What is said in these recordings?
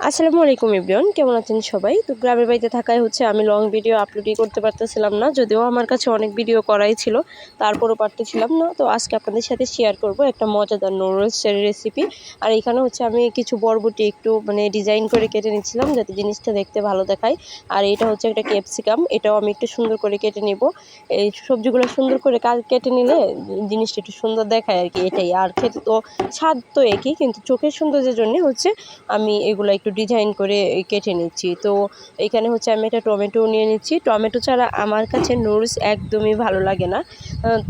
আসসালামু আলাইকুম ইব্রিয়ন, কেমন আছেন সবাই? তো গ্রামের বাড়িতে থাকায় হচ্ছে, আমি লং ভিডিও আপলোডই করতে পারতেছিলাম না, যদিও আমার কাছে অনেক ভিডিও করাই ছিল, তারপরও পারতেছিলাম না। তো আজকে আপনাদের সাথে শেয়ার করব একটা মজাদার নুডলসের রেসিপি আর এখানে হচ্ছে আমি কিছু বরবটি একটু মানে ডিজাইন করে কেটে নিচ্ছিলাম, যাতে জিনিসটা দেখতে ভালো দেখায়। আর এটা হচ্ছে একটা ক্যাপসিকাম এটাও আমি একটু সুন্দর করে কেটে নেব। এই সবজিগুলো সুন্দর করে কেটে নিলে জিনিসটা একটু সুন্দর দেখায় আর কি, এটাই। আর খেতে তো স্বাদ তো একই, কিন্তু চোখের সৌন্দর্যের জন্য হচ্ছে আমি এগুলো একটু ডিজাইন করে কেটে নিচ্ছি। তো এখানে হচ্ছে আমি একটা টমেটো নিয়ে নিচ্ছি। টমেটো ছাড়া আমার কাছে নুডলস একদমই ভালো লাগে না।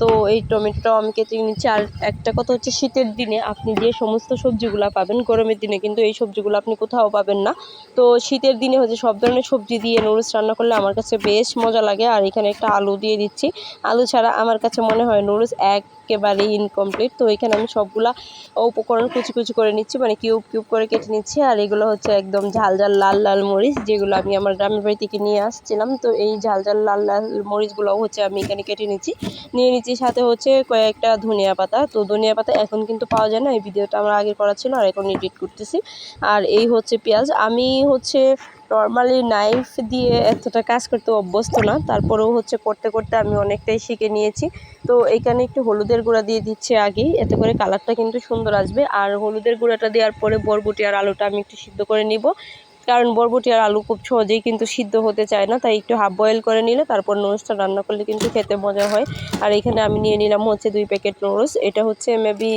তো এই টমেটোটাও আমি কেটে নিচ্ছি। আর একটা কথা হচ্ছে শীতের দিনে আপনি যে সমস্ত সবজিগুলো পাবেন, গরমের দিনে কিন্তু এই সবজিগুলো আপনি কোথাও পাবেন না। তো শীতের দিনে হচ্ছে সব ধরনের সবজি দিয়ে নুডলস রান্না করলে আমার কাছে বেশ মজা লাগে। আর এখানে একটা আলু দিয়ে দিচ্ছি। আলু ছাড়া আমার কাছে মনে হয় নুডলস একেবারেই ইনকমপ্লিট তো এখানে আমি সবগুলা উপকরণ কুচি কুচি করে নিচ্ছি মানে কিউব কিউব করে কেটে নিচ্ছি। আর এগুলো হচ্ছে একদম ঝাল ঝাল লাল লাল মরিচ, যেগুলো আমি আমার গ্রামের বাড়ি থেকে নিয়ে আসছিলাম। তো এই ঝাল ঝাল লাল লাল মরিচগুলোও হচ্ছে আমি এখানে কেটে নিচ্ছি। নিয়ে নিচ্ছি সাথে হচ্ছে কয়েকটা ধনিয়া পাতা। তো ধনিয়া পাতা এখন কিন্তু পাওয়া যায় না, এই ভিডিওটা আমার আগে করা ছিল আর এখন এডিট করতেছি। আর এই হচ্ছে পেঁয়াজ। আমি হচ্ছে নর্মালি নাইফ দিয়ে এতটা কাজ করতে অভ্যস্ত না, তারপরেও হচ্ছে করতে করতে আমি অনেকটাই শিখে নিয়েছি। তো এইখানে একটু হলুদের গুঁড়া দিয়ে দিচ্ছে আগেই, এতে করে কালারটা কিন্তু সুন্দর আসবে। আর হলুদের গুঁড়াটা দেওয়ার পরে বরবটি আর আলুটা আমি একটু সিদ্ধ করে নিব। কারণ বরবটি আর আলু খুব সহজেই কিন্তু সিদ্ধ হতে চায় না, তাই একটু হাফ বয়েল করে নিলে তারপর নুডলসটা রান্না করলে কিন্তু খেতে মজা হয়। আর এখানে আমি নিয়ে নিলাম হচ্ছে দুই প্যাকেট নুডলস, এটা হচ্ছে মেবি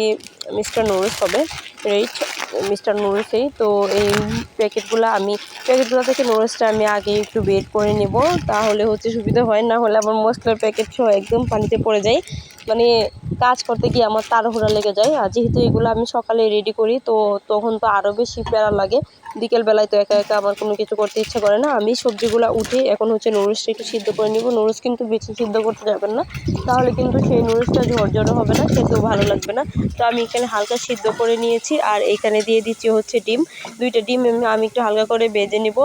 মিস্টার নুডলস হবে। রেট মিস্টার নুডলসেই তো এই প্যাকেটগুলো আমি প্যাকেটগুলো থেকে নুডলসটা আমি আগে একটু বের করে নেব। তাহলে হচ্ছে সুবিধা হয়, না হলে আমার মশলার প্যাকেট সহ একদম পানিতে পড়ে যায়। মানে কাজ করতে গিয়ে আমার তাড়াহুড়া লেগে যায়। আর যেহেতু এগুলো আমি সকালে রেডি করি, তো তখন তো আরও বেশি প্যারা লাগে। বিকেলবেলায় তো একা একা আমার কোনো কিছু করতে ইচ্ছা করে না। আমি সবজিগুলো উঠে এখন হচ্ছে নুডলসটা একটু সিদ্ধ করে নিব। নুডলস কিন্তু বেশি সিদ্ধ করতে যাবেন না। তাহলে কিন্তু সেই নুডলসটা ঝরঝরে হবে না, খেতেও ভালো লাগবে না। তো আমি এখানে হালকা সিদ্ধ করে নিয়েছি। আর এখানে দিয়ে দিচ্ছি হচ্ছে ডিম। দুইটা ডিম আমি একটু হালকা করে বেজে নিব।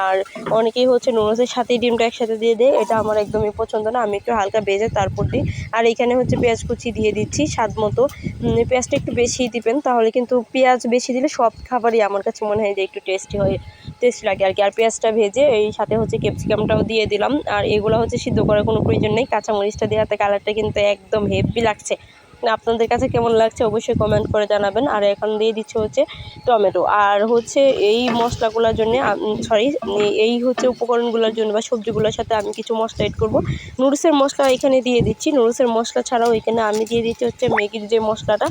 আর অনেকেই হচ্ছে নুডলসের সাথে ডিমটা একসাথে দিয়ে দেয়। এটা আমার একদমই পছন্দ না। আমি একটু হালকা বেজে তারপর দিই। আর এখানে হচ্ছে পেঁয়াজ কুচি দিয়ে দিচ্ছি, স্বাদ মতো। পেঁয়াজটা একটু বেশি দিবেন, তাহলে কিন্তু পেঁয়াজ বেশি দিলে সব খাবারই আমার কাছে মনে হয় যে একটু টেস্টি হয় টেস্ট লাগে আর কি। আর পেঁয়াজটা ভেজে এই সাথে হচ্ছে ক্যাপসিকামটাও দিয়ে দিলাম। আর এগুলো হচ্ছে সিদ্ধ করার কোনো প্রয়োজন নেই, কাঁচামরিচটা দেওয়াতে কালারটা কিন্তু একদম হেভি লাগছে। আপনাদের কাছে কেমন লাগছে অবশ্যই কমেন্ট করে জানাবেন। আর এখন দিয়ে দিচ্ছে হচ্ছে টমেটো। আর হচ্ছে এই মশলাগুলোর জন্য সরি এই হচ্ছে উপকরণগুলোর জন্য বা সবজিগুলোর সাথে আমি কিছু মশলা এড করব। নুডলসের মশলা এখানে দিয়ে দিচ্ছি। নুডলসের মশলা ছাড়াও এখানে আমি দিয়ে দিচ্ছি হচ্ছে ম্যাগির যে মশলাটা।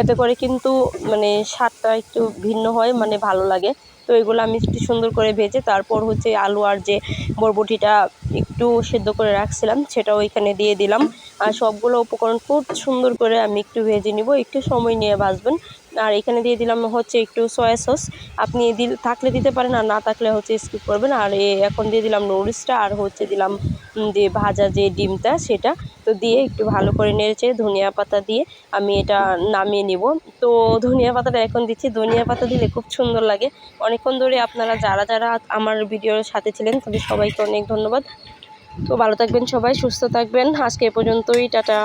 এতে করে কিন্তু মানে স্বাদটা একটু ভিন্ন হয় মানে ভালো লাগে। তো এগুলো আমি একটু সুন্দর করে ভেজে তারপর হচ্ছে আলু আর যে বরবটিটা একটু সেদ্ধ করে রাখছিলাম, সেটাও এখানে দিয়ে দিলাম। আর সবগুলো উপকরণ খুব সুন্দর করে আমি একটু ভেজে নিব, একটু সময় নিয়ে ভাজবেন। আর এখানে দিয়ে দিলাম হচ্ছে একটু সয়া সস আপনি দিল থাকলে দিতে পারেন, আর না থাকলে হচ্ছে স্কিপ করবেন। আর এখন দিয়ে দিলাম নুডলসটা আর হচ্ছে দিলাম যে ভাজা যে ডিমটা, সেটা। তো দিয়ে একটু ভালো করে নেড়েছে ধনিয়া পাতা দিয়ে আমি এটা নামিয়ে নিব। তো ধনিয়া পাতাটা এখন দিচ্ছি। ধনিয়া পাতা দিলে খুব সুন্দর লাগে। অনেকক্ষণ ধরে আপনারা যারা যারা আমার ভিডিওর সাথে ছিলেন, তাদের সবাইকে অনেক ধন্যবাদ। তো ভালো থাকবেন সবাই, সুস্থ থাকবেন। আজকে এ পর্যন্তই, টাটা।